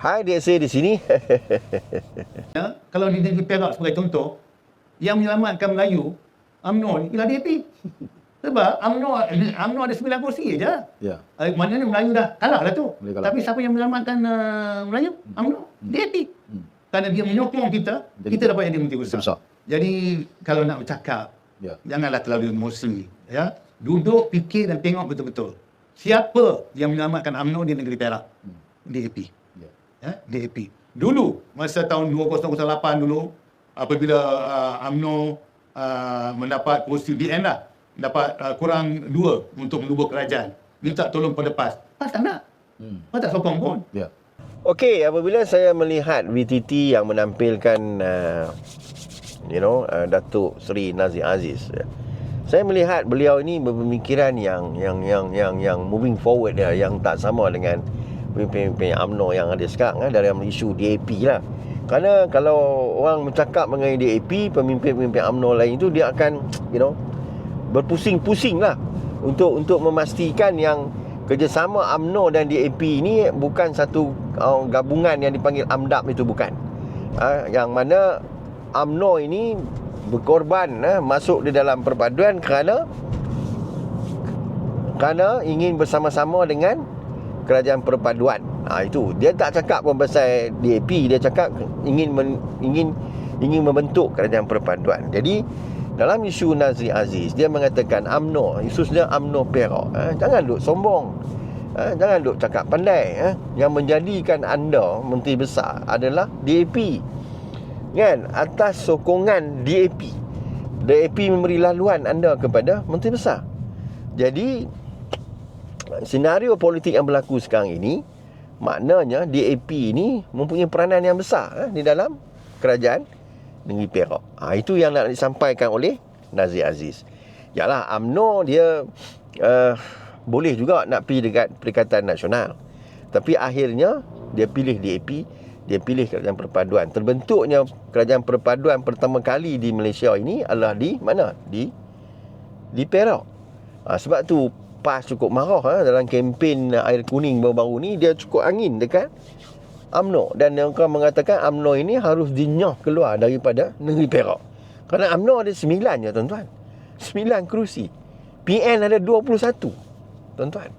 Hai DSA di sini. Ya, kalau di negeri Perak sebagai contoh, yang menyelamatkan Melayu, UMNO ni ialah DAP. Sebab UMNO, UMNO ada 9 kursi je. Ya. Uh, maknanya Melayu dah kalah lah tu. Kalah. Tapi siapa yang menyelamatkan uh, Melayu? UMNO. DAP. Hmm. Kerana dia menyokong kita, Jadi- kita dapat jadi menteri besar. besar. Jadi kalau nak bercakap, Ya. janganlah terlalu emosi. Ya. Duduk, fikir dan tengok betul-betul. Siapa yang menyelamatkan UMNO di negeri Perak? DAP Ya, DAP. Dulu masa tahun 2008 dulu apabila uh, UMNO uh, mendapat kursi DN lah dapat uh, kurang dua untuk melubur kerajaan minta tolong pada PAS PAS tak nak Hmm. PAS tak sokong pun Ya. Okey, apabila saya melihat VTT yang menampilkan uh, you know, uh, Datuk Seri Nazir Aziz ya. Saya melihat beliau ini berpemikiran yang yang yang yang yang moving forward ya, yang tak sama dengan pemimpin-pemimpin UMNO yang ada sekarang eh, dalam isu DAP lah. Kerana kalau orang bercakap mengenai DAP, pemimpin-pemimpin UMNO lain itu dia akan you know berpusing-pusing lah untuk untuk memastikan yang kerjasama UMNO dan DAP ini bukan satu uh, gabungan yang dipanggil AMDAP itu bukan. Uh, yang mana UMNO ini berkorban uh, masuk di dalam perpaduan kerana kerana ingin bersama-sama dengan kerajaan perpaduan. Ha, itu dia tak cakap pun pasal DAP, dia cakap ingin men, ingin ingin membentuk kerajaan perpaduan. Jadi dalam isu Nazri Aziz dia mengatakan AMNO, khususnya AMNO Perak, ha, jangan duk sombong. Ha, jangan duk cakap pandai ha. Yang menjadikan anda menteri besar adalah DAP. Kan? Atas sokongan DAP. DAP memberi laluan anda kepada menteri besar. Jadi senario politik yang berlaku sekarang ini maknanya DAP ini mempunyai peranan yang besar eh, di dalam kerajaan negeri Perak. Ha, itu yang nak disampaikan oleh Nazir Aziz. Yalah AMNO dia uh, boleh juga nak pergi dekat Perikatan Nasional. Tapi akhirnya dia pilih DAP, dia pilih kerajaan perpaduan. Terbentuknya kerajaan perpaduan pertama kali di Malaysia ini adalah di mana? Di di Perak. Ha, sebab tu PAS cukup marah ha, dalam kempen air kuning baru-baru ni dia cukup angin dekat UMNO dan orang mengatakan UMNO ini harus dinyah keluar daripada negeri Perak. Kerana UMNO ada 9 je tuan-tuan. 9 kerusi. PN ada 21. Tuan-tuan.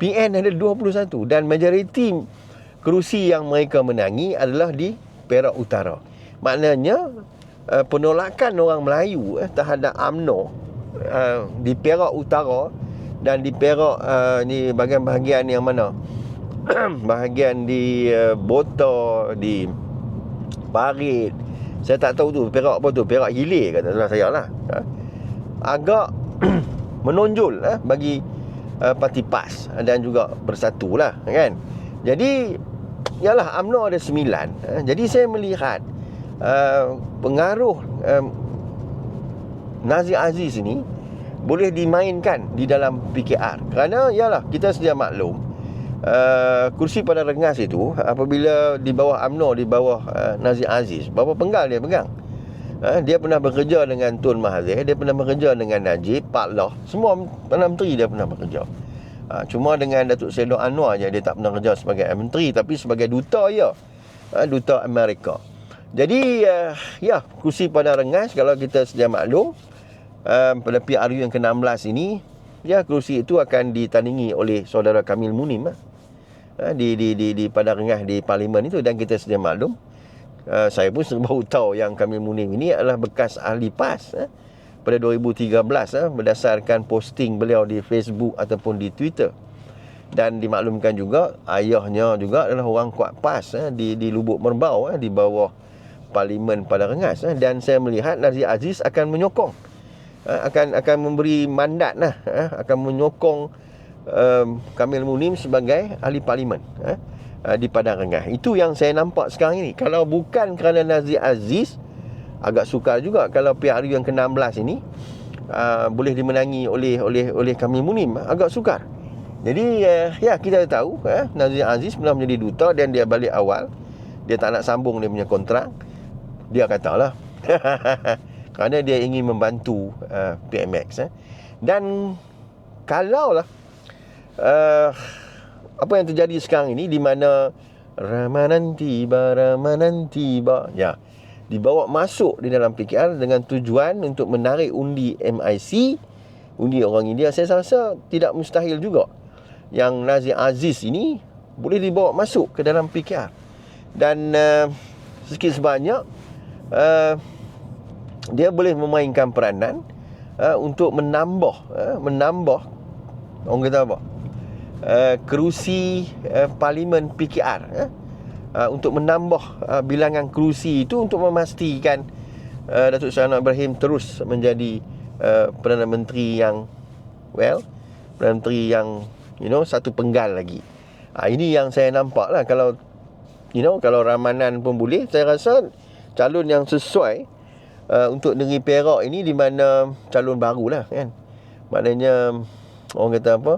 PN ada 21 dan majoriti kerusi yang mereka menangi adalah di Perak Utara. Maknanya uh, penolakan orang Melayu eh, terhadap UMNO uh, di Perak Utara dan di Perak uh, ni bahagian-bahagian yang mana? Bahagian di uh, Bota di Parit. Saya tak tahu tu Perak apa tu? Perak Hilir kata salah saya lah. Ha? agak menonjol eh, bagi uh, parti PAS dan juga bersatu lah kan? Jadi yalah UMNO ada sembilan eh, jadi saya melihat uh, pengaruh um, Nazir Aziz ini boleh dimainkan di dalam PKR kerana yalah kita sedia maklum uh, kursi pada rengas itu apabila di bawah AMNO di bawah uh, Nazir Aziz berapa penggal dia pegang. Uh, dia pernah bekerja dengan Tun Mahathir dia pernah bekerja dengan Najib Pak Loh semua Perdana Menteri dia pernah bekerja. Uh, cuma dengan Datuk Sedok Anwar je dia tak pernah kerja sebagai menteri tapi sebagai duta ya. Uh, duta Amerika. Jadi uh, ya kursi pada rengas kalau kita sedia maklum um, pada PRU yang ke-16 ini ya kerusi itu akan ditandingi oleh saudara Kamil Munim. Ha, di di di di pada rengah di parlimen itu dan kita sedia maklum uh, saya pun baru tahu yang Kamil Munim ini adalah bekas ahli PAS ha, pada 2013 ha, berdasarkan posting beliau di Facebook ataupun di Twitter. Dan dimaklumkan juga ayahnya juga adalah orang kuat PAS ha, di di Lubuk Merbau ha, di bawah parlimen pada rengas ha, dan saya melihat Nazir Aziz akan menyokong ha, akan akan memberi mandat lah ha, akan menyokong um, Kamil Munim sebagai ahli parlimen ha, uh, di Padang Rengas. Itu yang saya nampak sekarang ini. Kalau bukan kerana Nazir Aziz agak sukar juga kalau PRU yang ke-16 ini uh, boleh dimenangi oleh oleh oleh Kamil Munim agak sukar. Jadi uh, ya kita tahu uh, Nazir Aziz pernah menjadi duta dan dia balik awal dia tak nak sambung dia punya kontrak dia katalah kerana dia ingin membantu uh, PMX eh. dan kalau lah uh, apa yang terjadi sekarang ini di mana Ramadan tiba, Ramadan tiba. Ya. Dibawa masuk di dalam PKR dengan tujuan untuk menarik undi MIC, undi orang India. Saya rasa tidak mustahil juga yang Nazir Aziz ini boleh dibawa masuk ke dalam PKR. Dan uh, sikit sebanyak uh, dia boleh memainkan peranan uh, untuk menambah uh, menambah orang kata apa? Uh, kerusi uh, parlimen PKR uh, uh, untuk menambah uh, bilangan kerusi itu untuk memastikan uh, Datuk Seri Anwar Ibrahim terus menjadi uh, Perdana Menteri yang well Perdana Menteri yang you know satu penggal lagi. Uh, ini yang saya nampak lah. Kalau you know kalau Ramanan pun boleh saya rasa calon yang sesuai uh, untuk negeri Perak ini di mana calon baru lah kan. Maknanya orang kata apa?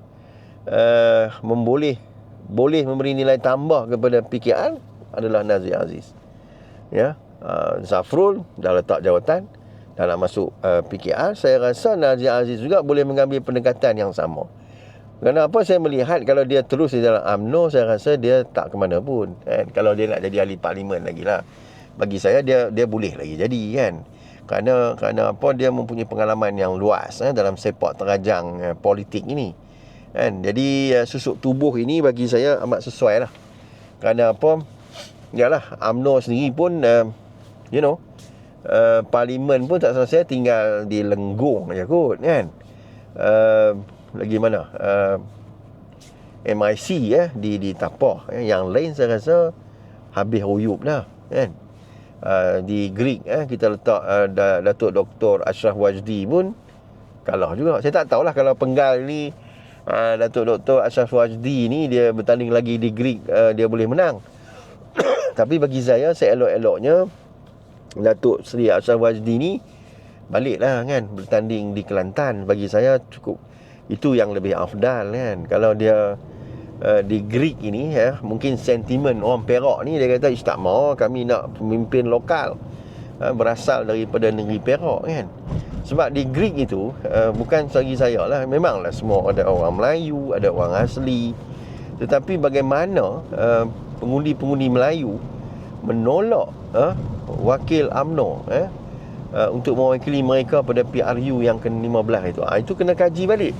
Uh, memboleh boleh memberi nilai tambah kepada PKR adalah Nazir Aziz. Ya. Uh, Zafrul dah letak jawatan dah nak masuk uh, PKR saya rasa Nazir Aziz juga boleh mengambil pendekatan yang sama. Kenapa saya melihat kalau dia terus di dalam AMNO saya rasa dia tak ke mana pun kan kalau dia nak jadi ahli parlimen lagi lah bagi saya dia dia boleh lagi jadi kan? Kerana kerana apa dia mempunyai pengalaman yang luas eh, dalam sepak terajang eh, politik ini kan? Jadi eh, susuk tubuh ini bagi saya amat sesuai lah. Kerana apa? Yalah UMNO sendiri pun uh, you know uh, parlimen pun tak selesai tinggal di Lenggung je kot kan? Uh, lagi mana? Uh, MIC eh di di Tapah eh. yang lain saya rasa habis uyup dah kan uh, di Greek eh kita letak uh, Datuk Dr Ashraf Wajdi pun kalah juga. Saya tak tahulah kalau penggal ni uh, Datuk Dr Ashraf Wajdi ni dia bertanding lagi di Greek uh, dia boleh menang. Tapi bagi saya seelok-eloknya Datuk Seri Ashraf Wajdi ni baliklah kan bertanding di Kelantan bagi saya cukup itu yang lebih afdal kan kalau dia uh, di Greek ini ya mungkin sentimen orang Perak ni dia kata tak mau kami nak pemimpin lokal uh, berasal daripada negeri Perak kan sebab di Greek itu uh, bukan bagi saya lah memanglah semua ada orang Melayu ada orang asli tetapi bagaimana uh, pengundi-pengundi Melayu menolak uh, wakil AMNO eh, uh, untuk mewakili mereka pada PRU yang ke-15 itu. Uh, itu kena kaji balik.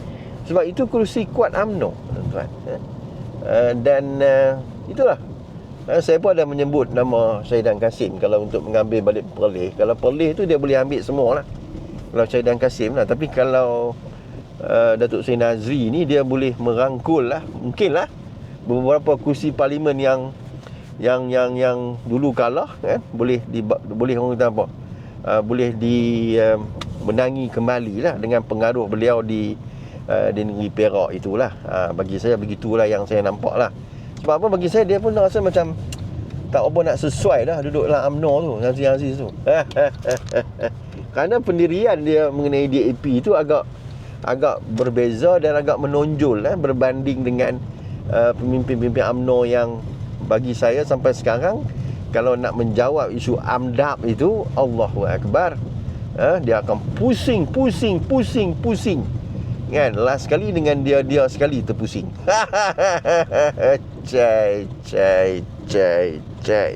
Sebab itu kerusi kuat AMNO tuan-tuan. Eh. Uh, dan uh, itulah. Uh, saya pun ada menyebut nama Syahidan Kasim kalau untuk mengambil balik Perleh kalau Perleh tu dia boleh ambil semua lah. Kalau Syahidan Kasim lah. Tapi kalau uh, Datuk Seri Nazri ni dia boleh merangkul lah. Mungkin lah. Beberapa kursi parlimen yang yang yang yang dulu kalah kan boleh di, boleh orang kata apa? Uh, boleh di uh, menangi kembali lah dengan pengaruh beliau di uh, di negeri Perak itulah. Uh, bagi saya begitulah yang saya nampak lah sebab apa? Bagi saya dia pun rasa macam tak apa nak sesuai dah duduk dalam UMNO tu Nazir Aziz tu. Kerana pendirian dia mengenai DAP itu agak agak berbeza dan agak menonjol eh, berbanding dengan uh, pemimpin-pemimpin UMNO yang bagi saya sampai sekarang kalau nak menjawab isu AMDAP itu Allahu Akbar. Eh, dia akan pusing pusing pusing pusing Kan last sekali dengan dia dia sekali terpusing. cai cai cai cai.